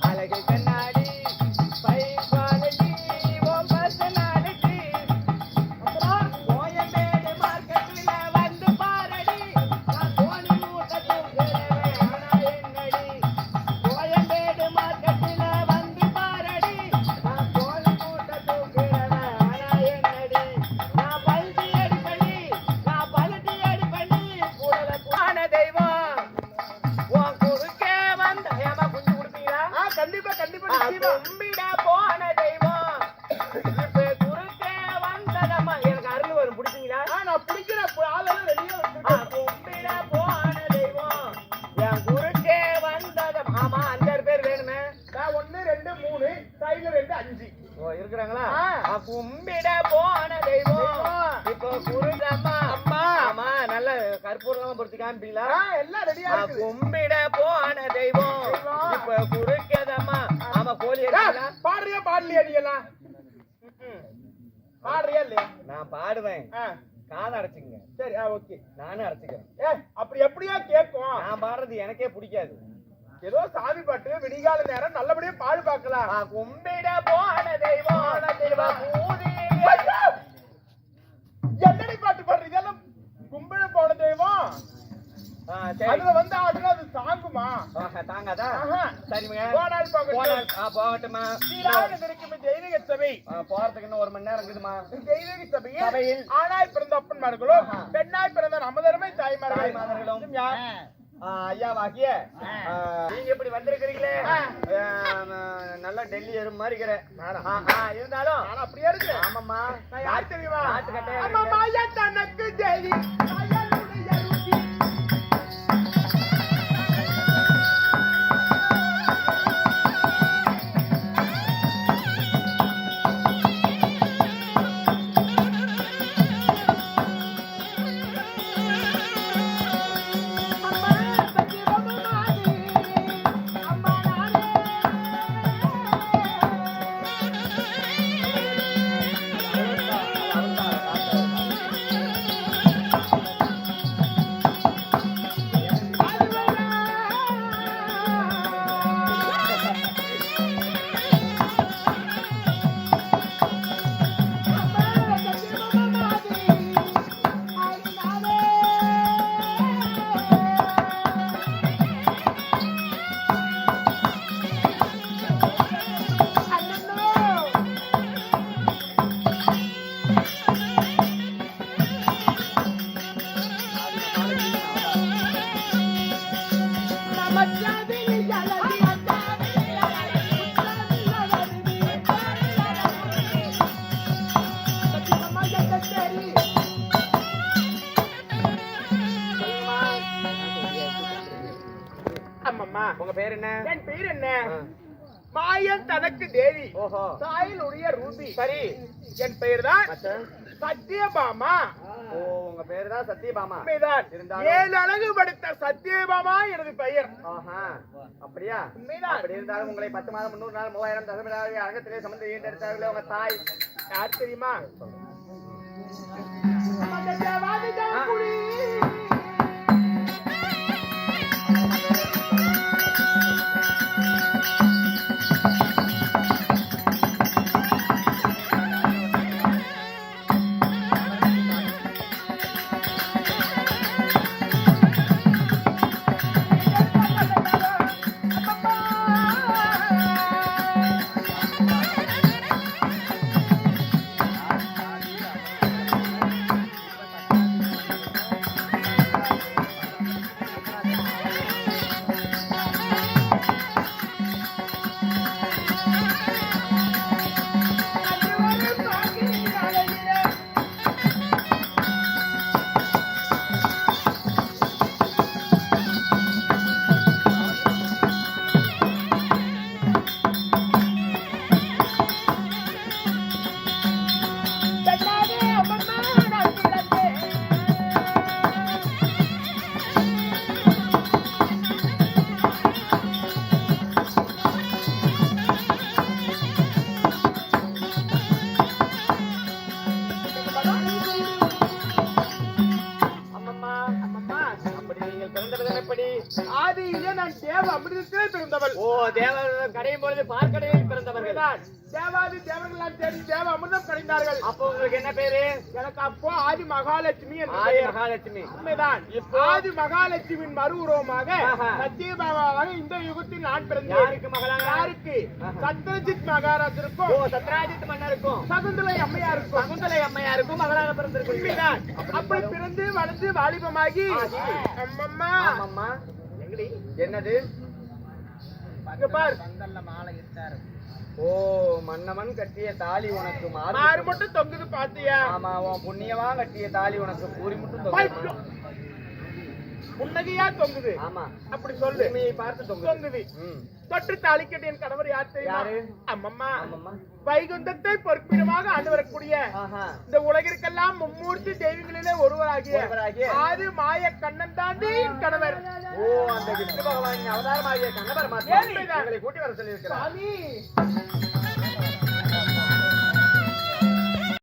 அழகை கண் இருந்தாச்சு ஓ இருக்கிறாங்களா? ஆ. ஆ, கும்பிட போன தெய்வம். இப்போ குருதம்மா. அம்மா. ஆமா நல்ல கற்பூரம் பொறுத்து காமிப்பீங்களா? எல்லாம் ரெடியா கும்பிட போன தெய்வம். இப்ப குறுக்கதம்மா ஆமா கோழி பாடுறியா பாடலையா நீ எல்லாம். பாடுறியா இல்லையா? நான் பாடுவேன். காதை அடைச்சுங்க சரி ஆ ஓகே. நானும் அடைச்சுக்கிறேன். ஏ அப்படி எப்படியா கேட்கும்? நான் பாடுறது எனக்கே பிடிக்காது. ஏதோ சாமி பாட்டு விடிகால நேரம் நல்லபடியா பாடு பார்க்கலாம். கும்பிட போன ஐயோ! என்னடி பாட்டு பாடுறீங்க எல்லாம் கும்பிட போன தெய்வம். அதுல வந்து ஆடுனா அது தாங்குமா? தாங்காதா. சரிங்க போனால் போகட்டும். தெய்வீக சபை. போறதுக்கு இன்னும் ஒரு மணி நேரம் இருக்குதுமா தெய்வீக சபையில் சபையில். ஆணாய் பிறந்த அப்பன்மார்களும். பெண்ணாய் பிறந்த நமதருமை தாய்மார்களும் ஐயாவாகிய ஆ, நீங்க இப்படி வந்திருக்கிறீங்களே? நல்லா டெல்லி எறும்பு மாதிரி இருக்கிற ஆ, ஆ, இருந்தாலும் அப்படியே இருக்கிறேன் ஆமாம்மா. நான் யார் தெரியுமா தனக்கு தேவி உங்க பேர் என்ன? என் பேர் என்ன. மாயன் தனக்கு தேவி. ஓஹோ. தாயினுடைய ரூபி. சரி. என் பெயர் தான் மச்சான். சத்யபாமா. ஓ உங்க பேரு தான் சத்தியபாமா ஏழு அழகு படுத்த சத்யபாமா எனது பெயர். ஆஹா அப்படியா. அப்படி இருந்தாலும் உங்களை பத்து மாதம் முன்னூறு நாள் மூவாயிரம் தசமிடாக அரங்கத்திலே சமந்து ஈண்டெடுத்தார்களே உங்க தாய். யார் தெரியுமா? எப்படி ஆதியிலே நான் தேவ அமிர்தத்திலே பிறந்தவள் ஓ தேவர் கடையும் பொழுது பார்க்கடையில் பிறந்தவர்கள் உண்மைதான். தேவாதி தேவர்களால் தேடி தேவ அமிர்தம் கிடைத்தார்கள் அப்போ உங்களுக்கு என்ன பேரு எனக்கு அப்போ ஆதி மகாலட்சுமி ஆதி. மகாலட்சுமி உண்மைதான் இப்போ- ஆதி மகாலட்சுமியின் மறு உருவமாக. சத்தியபாபாவாக இந்த யுகத்தில் நான் பிறந்தேன் யாருக்கு மகளாக? யாருக்கு. சத்ரஜித் மகாராஜருக்கும் சத்ராஜித் மன்னருக்கும் சகுந்தலை அம்மையாருக்கும் சகுந்தலை அம்மையாருக்கும் மகளாக பிறந்திருக்கிறீர்கள் உண்மைதான். அப்படி பிறந்து வளர்ந்து வாலிபமாகி ஆகி. அம்மம்மா ஆமாம்மா. என்னது? ஓ மன்னவன் கட்டிய தாலி உனக்கு மாறு மட்டும் தொங்குது பாத்தியா? ஆமா உன் புண்ணியமா கட்டிய தாலி உனக்கு பூரி மட்டும் பாய். புன்னகையா தொங்குது ஆமா அப்படி சொல்லு பூமியை பார்த்து தொங்குது. தொட்டு தாளிக்கட்டு என் கணவர் யார் தெரியுமா யாரு? அம்மம்மா ஆமாம்மா. வைகுந்தத்தை பொறுப்பிடமாக ஆண்டு வரக்கூடிய. இந்த உலகிற்கெல்லாம் மும்மூர்த்தி தெய்வங்களிலே ஒருவராகிய ஆதி மாய கண்ணன் தாண்டி என் கணவர் ஓ அந்த விஷ்ணு பகவானின் அவதாரமாகிய ஏன்? உங்களை கூட்டி வர சொல்லியிருக்கிறார் சாமி